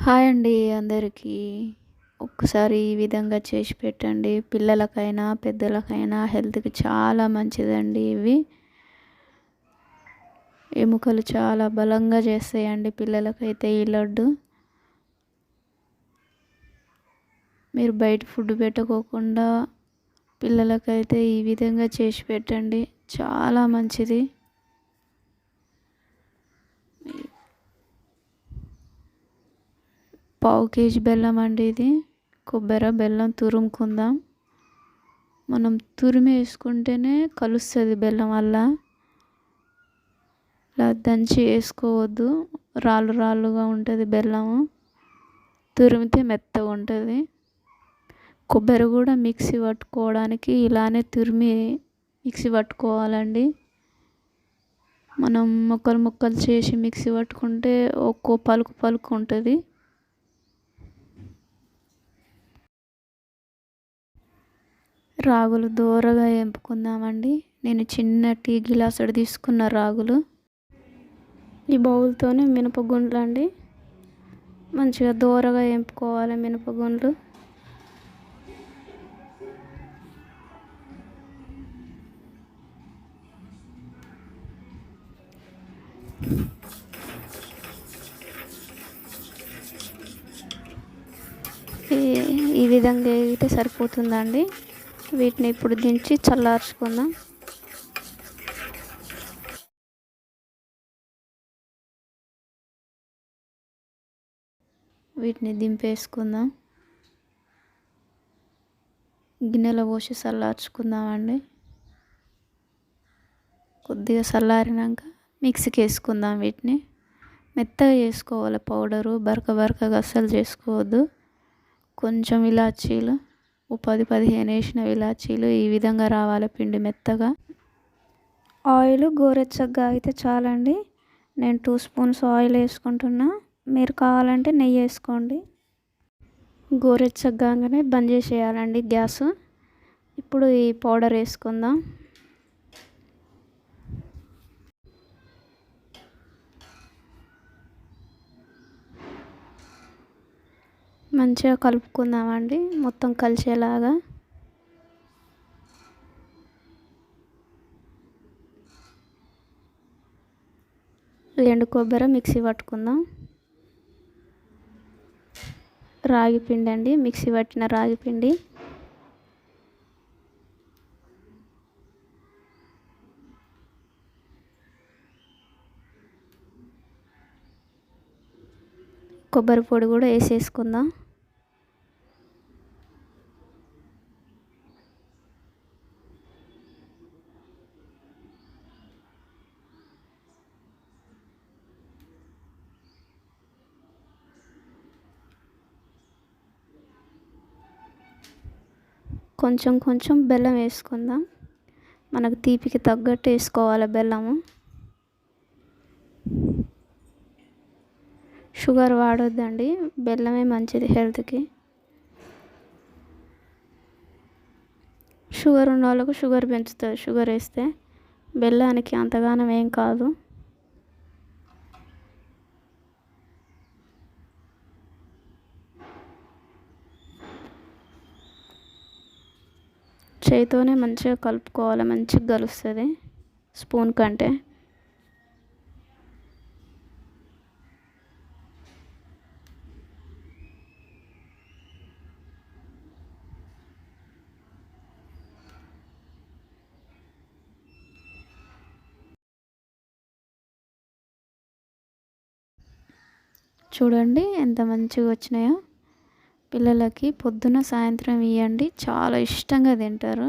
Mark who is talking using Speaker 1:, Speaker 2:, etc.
Speaker 1: Hi అండి అందరికీ. ఒక్కసారి ఈ విధంగా చేసి పెట్టండి. పిల్లలకైనా పెద్దలకైనా హెల్త్కి చాలా మంచిదండి ఇవి. ఎముకలు చాలా బలంగా చేస్తాయండి పిల్లలకైతే ఈ లడ్డు. మీరు బయట ఫుడ్ పెట్టుకోకుండా పిల్లలకైతే ఈ విధంగా చేసి పెట్టండి. చాలా మంచిది. పావు కేజీ బెల్లం అండి ఇది. కొబ్బరి బెల్లం తురుముకుందాం. మనం తురిమి వేసుకుంటేనే కలుస్తుంది బెల్లం వల్ల ఇలా దంచి వేసుకోవద్దు. రాళ్ళు రాళ్ళుగా ఉంటుంది బెల్లము. తురిమితే మెత్తగా ఉంటుంది. కొబ్బరి కూడా మిక్సీ పట్టుకోవడానికి ఇలానే తురిమి మిక్సీ పట్టుకోవాలండి. మనం ముక్కలు ముక్కలు చేసి మిక్సీ పట్టుకుంటే ఒక్కో పలుకు పలుకు ఉంటుంది. రాగులు దూరగా ఎంపుకుందామండి. నేను చిన్న టీ గిలాసుడు తీసుకున్న రాగులు. ఈ బౌల్తోనే మినపగుండ్లు అండి మంచిగా దూరగా ఎంపుకోవాలి మినపగుండ్లు. ఈ విధంగా అయితే సరిపోతుందండి. వీటిని ఇప్పుడు దించి చల్లార్చుకుందాం. వీటిని దింపేసుకుందాం. గిన్నెలో పోసి చల్లార్చుకుందామండి. కొద్దిగా చల్లారినాక మిక్సీకి వేసుకుందాం వీటిని. మెత్తగా చేసుకోవాలి పౌడరు బరక బరకగా అస్సలు చేసుకోవద్దు. కొంచెం ఇలాచీలు. ఓ పది పదిహేను వేసిన ఇలాచీలు ఈ విధంగా రావాలి. పిండి మెత్తగా. ఆయిల్ గోరెచ్చగా అయితే చాలండి. నేను టూ స్పూన్స్ ఆయిల్ వేసుకుంటున్నా. మీరు కావాలంటే నెయ్యి వేసుకోండి. గోరెచ్చగానే బంద్ చేసేయాలండి గ్యాస్. ఇప్పుడు ఈ పౌడర్ వేసుకుందాం. మంచిగా కలుపుకుందామండి. మొత్తం కలిసేలాగా. ఎండు కొబ్బరి మిక్సీ పట్టుకుందాం. రాగి పిండి అండి. మిక్సీ పట్టిన రాగి పిండి. కొబ్బరి పొడి కూడా వేసేసుకుందాం. కొంచెం కొంచెం బెల్లం వేసుకుందాం. మనకు తీపికి తగ్గట్టు వేసుకోవాలి బెల్లము. షుగర్ వాడొద్దండి బెల్లమే మంచిది హెల్త్కి. షుగర్ ఉన్న వాళ్ళకు షుగర్ పెంచుతుంది షుగర్ వేస్తే బెల్లానికి అంతగానం ఏం కాదు. చేతితోనే మంచిగా కలుపుకోవాలి మంచిగా కలుస్తుంది స్పూన్ కంటే. చూడండి ఎంత మంచిగా వచ్చినాయో. పిల్లలకి పొద్దున సాయంత్రం ఇవ్వండి చాలా ఇష్టంగా తింటారు.